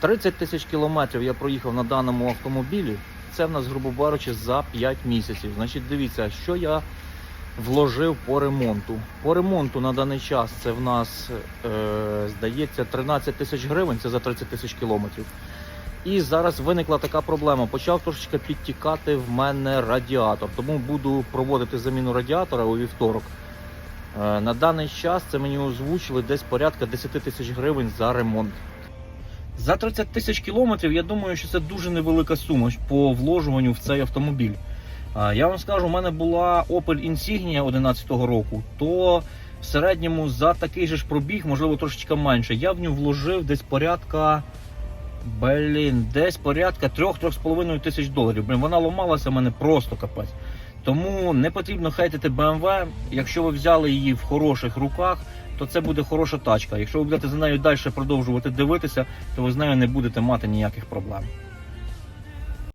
30 тисяч кілометрів я проїхав на даному автомобілі. Це в нас, грубо кажучи, за 5 місяців. Значить, дивіться, що я вложив по ремонту. По ремонту на даний час це в нас е, здається 13 тисяч гривень, це за 30 тисяч кілометрів. І зараз виникла така проблема. Почав трошечки підтікати в мене радіатор, тому буду проводити заміну радіатора у вівторок. Е, На даний час це мені озвучили десь порядка 10 тисяч гривень за ремонт. За 30 тисяч кілометрів я думаю, що це дуже невелика сума по вложуванню в цей автомобіль. Я вам скажу, у мене була Opel Insignia 11 року, то в середньому за такий же ж пробіг, можливо, трошечки менше. Я в нього вложив десь порядка. Блін, десь порядка 3-3,5 тисяч доларів. Блін, вона ламалася в мене просто капець. Тому не потрібно хейтити BMW. Якщо ви взяли її в хороших руках, то це буде хороша тачка. Якщо ви будете за нею далі продовжувати дивитися, то ви з нею не будете мати ніяких проблем.